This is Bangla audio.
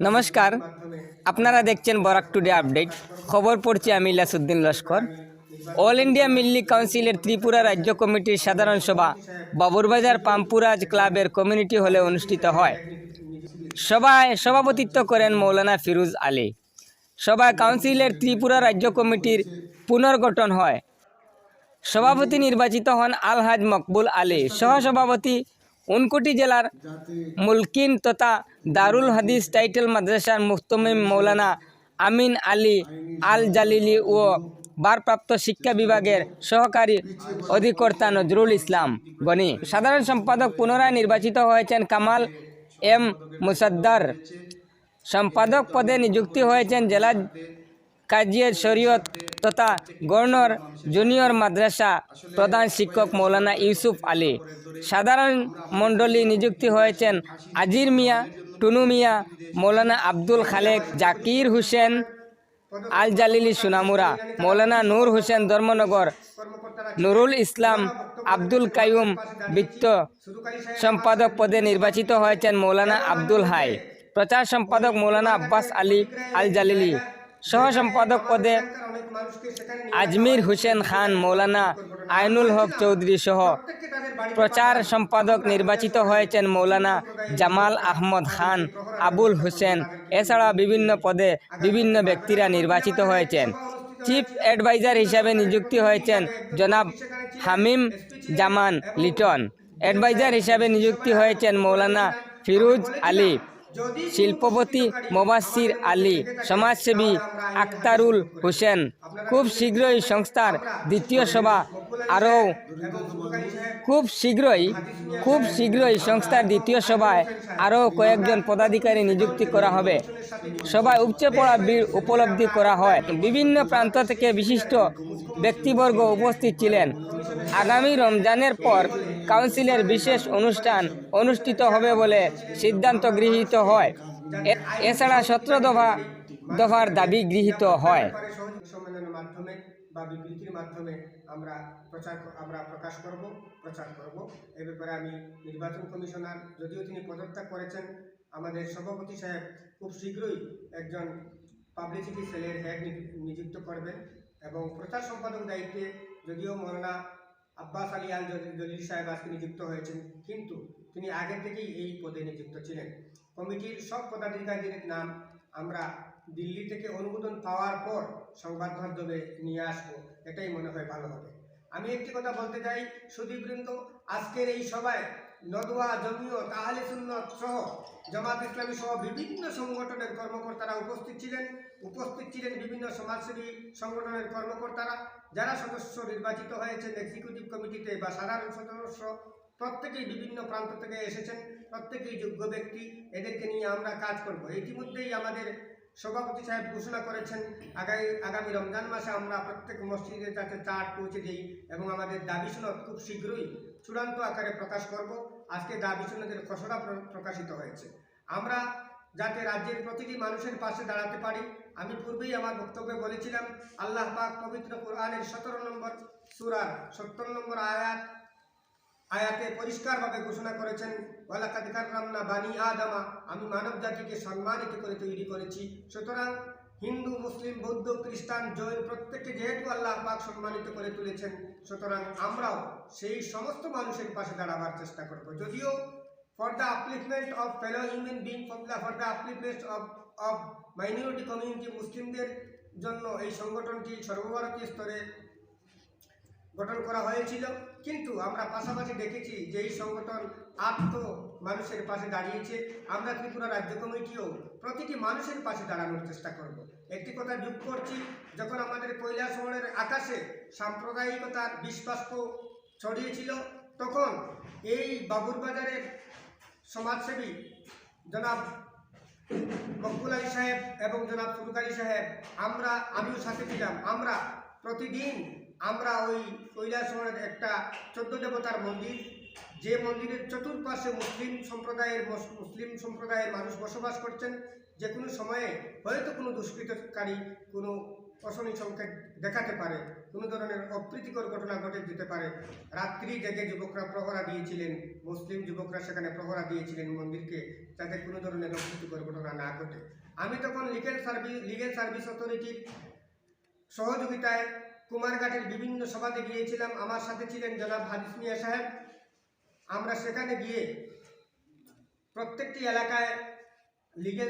নমস্কার। আপনারা দেখছেন বরাক টুডে আপডেট। খবর পড়ছি আমি ইলাসুদ্দিন লস্কর। অল ইন্ডিয়া মিল্লি কাউন্সিলের ত্রিপুরা রাজ্য কমিটির সাধারণ সভা বাবুরবাজার পাম্পুরাজ ক্লাবের কমিউনিটি হলে অনুষ্ঠিত হয়। সভায় সভাপতিত্ব করেন মৌলানা ফিরুজ আলী। সভায় কাউন্সিলের ত্রিপুরা রাজ্য কমিটির পুনর্গঠন হয়। সভাপতি নির্বাচিত হন আলহাজ মকবুল আলী। সহসভাপতি উনকুটি জেলার মুলকিন তথা দারুল হাদিস টাইটেল মাদ্রাসার মুহতমিম মৌলানা আমিন আলী আল জালিলি ও ভারপ্রাপ্ত শিক্ষা বিভাগের সহকারী অধিকর্তা নজরুল ইসলাম গনি। সাধারণ সম্পাদক পুনরায় নির্বাচিত হয়েছেন কামাল এম মুসাদ্দার। সম্পাদক পদে নিযুক্তি হয়েছেন জেলা কাজিয়ের শরীয়ত তথা গভর্নর জুনিয়র মাদ্রাসা প্রধান শিক্ষক মৌলানা ইউসুফ আলী। সাধারণ মণ্ডলী নিযুক্তি হয়েছেন আজির মিয়া, টুনু মিয়া, মৌলানা আব্দুল খালেক, জাকির হোসেন আল জালিলি সুনামুরা, মৌলানা নূর হোসেন ধর্মনগর, নুরুল ইসলাম, আব্দুল কায়ুম বিত্ত সম্পাদক পদে নির্বাচিত হয়েছেন মৌলানা আব্দুল হাই। প্রচার সম্পাদক মৌলানা আব্বাস আলী আল জালিলি সহ সম্পাদক পদে আজমির হোসেন খান, মৌলানা আইনুল হক চৌধুরী সহ প্রচার সম্পাদক নির্বাচিত হয়েছেন মৌলানা জামাল আহমদ খান, আবুল হোসেন। এছাড়া বিভিন্ন পদে বিভিন্ন ব্যক্তিরা নির্বাচিত হয়েছেন। চিফ অ্যাডভাইজার হিসাবে নিযুক্তি হয়েছেন জনাব হামিম জামান লিটন। অ্যাডভাইজার হিসাবে নিযুক্তি হয়েছেন মৌলানা ফিরুজ আলী। শিল্পপতি মোবাসির আলী সমাজসেবী আক্তারুল হোসেন। খুব শীঘ্রই সংস্থার দ্বিতীয় সভা আরও খুব শীঘ্রই খুব শীঘ্রই সংস্থার দ্বিতীয় সভায় আরও কয়েকজন পদাধিকারী নিযুক্তি করা হবে। সভায় উপচে পড়া বীর উপলব্ধি করা হয়। বিভিন্ন প্রান্ত থেকে বিশিষ্ট ব্যক্তিবর্গ উপস্থিত ছিলেন। আগামী রমজানের পর কাউন্সিলের বিশেষ অনুষ্ঠান অনুষ্ঠিত হবে বলে সিদ্ধান্ত গৃহীত হয়। এছাড়া সতেরো দফা দফার দাবি গৃহীত হয়। সম্মেলনের মাধ্যমে বা বিবৃতির মাধ্যমে আমরা প্রচার আমরা প্রকাশ করব প্রচার করব। এ ব্যাপারে আমি নির্বাচন কমিশনার যদিও তিনি পদত্যাগ করেছেন, আমাদের সভাপতি সাহেব খুব শীঘ্রই একজন পাবলিসিটি সেলের হেড নিযুক্ত করবেন এবং প্রচার সম্পাদক দায়িত্বে যদিও মৌলানা আব্বাস আলী আল জলিল সাহেব আজকে নিযুক্ত হয়েছেন, কিন্তু তিনি আগে থেকেই এই পদে নিযুক্ত ছিলেন। কমিটির সব পদাধিকারীদের নাম আমরা দিল্লি থেকে অনুমোদন পাওয়ার পর সংবাদ মাধ্যমে নিয়ে আসব, এটাই মনে হয় ভালো হবে। আমি একটি কথা বলতে চাই সুদীপবৃন্দ আজকের এই সভায় নদওয়া, জমিও, তাহলে সুন্নত সহ জামাত ইসলামী সহ বিভিন্ন সংগঠনের কর্মকর্তারা উপস্থিত ছিলেন। উপস্থিত ছিলেন বিভিন্ন সমাজসেবী সংগঠনের কর্মকর্তারা যারা সদস্য নির্বাচিত হয়েছেন এক্সিকিউটিভ কমিটিতে বা সাধারণ সদস্য, প্রত্যেকেই বিভিন্ন প্রান্ত থেকে এসেছেন, প্রত্যেকেই যোগ্য ব্যক্তি, এদেরকে নিয়ে আমরা কাজ করব। ইতিমধ্যেই আমাদের সভাপতি সাহেব ঘোষণা করেছেন আগামী আগামী রমজান মাসে আমরা প্রত্যেক মসজিদের কাছে চার্ট পৌঁছে দিই এবং আমাদের দাবি সনদ খুব শীঘ্রই চূড়ান্ত আকারে প্রকাশ করব। আজকে দাবি সনদের খসড়া প্রকাশিত হয়েছে। আমরা যাতে রাজ্যের প্রতিটি মানুষের পাশে দাঁড়াতে পারি। আমি পূর্বেই আমার বক্তব্যে বলেছিলাম, আল্লাহ পাক পবিত্র কোরআনের সতেরো নম্বর সুরার সত্তর নম্বর আয়াত, আয়াতে পরিষ্কারভাবে ঘোষণা করেছেন কাররামনা বানি আদামা, আমি মানব জাতিকে সম্মানিত করে তৈরি করেছি। সুতরাং হিন্দু, মুসলিম, বৌদ্ধ, খ্রিস্টান, জৈন প্রত্যেককে যেহেতু আল্লাহ পাক সম্মানিত করে তুলেছেন, সুতরাং আমরাও সেই সমস্ত মানুষের পাশে দাঁড়াবার চেষ্টা করব। যদিও for the upliftment of fellow human being for the for the upliftment of of minority community মুসলিমদের জন্য এই সংগঠনটি সর্বভারতীয় স্তরে গঠন করা হয়েছিল। কিন্তু আমরা পাশাপাশি দেখেছি যে এই সংগঠন আত্ম মানুষের পাশে দাঁড়িয়েছে। আমরা ত্রিপুরা রাজ্য কমিটিও প্রতিটি মানুষের পাশে দাঁড়ানোর চেষ্টা করব। একটি কথা যোগ করছি, যখন আমাদের শহরের আকাশে সাম্প্রদায়িকতার বিশ্বাস্প ছড়িয়েছিল, তখন এই বাবুরবাজারের সমাজসেবী জনাব মকবুল আলী সাহেব এবং জনাব আলী সাহেব, আমরা, আমিও সাথে ছিলাম। আমরা প্রতিদিন, আমরা ওই কৈলাসহরের একটা চোদ্দ দেবতার মন্দির, যে মন্দিরের চতুর্পাশে মুসলিম সম্প্রদায়ের মুসলিম সম্প্রদায়ের মানুষ বসবাস করছেন। যে কোনো সময়ে হয়তো কোনো দুষ্কৃতকারী, কোনো অশনি সংকেত দেখাতে পারে, কোনো ধরনের অপ্রীতিকর ঘটনা ঘটে যেতে পারে। রাত্রি জেগে যুবকরা প্রহরা দিয়েছিলেন, মুসলিম যুবকরা সেখানে প্রহরা দিয়েছিলেন মন্দিরকে, যাতে কোনো ধরনের অপ্রীতিকর ঘটনা না ঘটে। আমি তখন লিগেল সার্ভিস লিগেল সার্ভিস অথরিটির সহযোগিতায় কুমারঘাটের বিভিন্ন সভাতে গিয়েছিলাম। আমার সাথে ছিলেন জনাব হাদিস মিয়া সাহেব। আমরা সেখানে গিয়ে প্রত্যেকটি এলাকায় লিগেল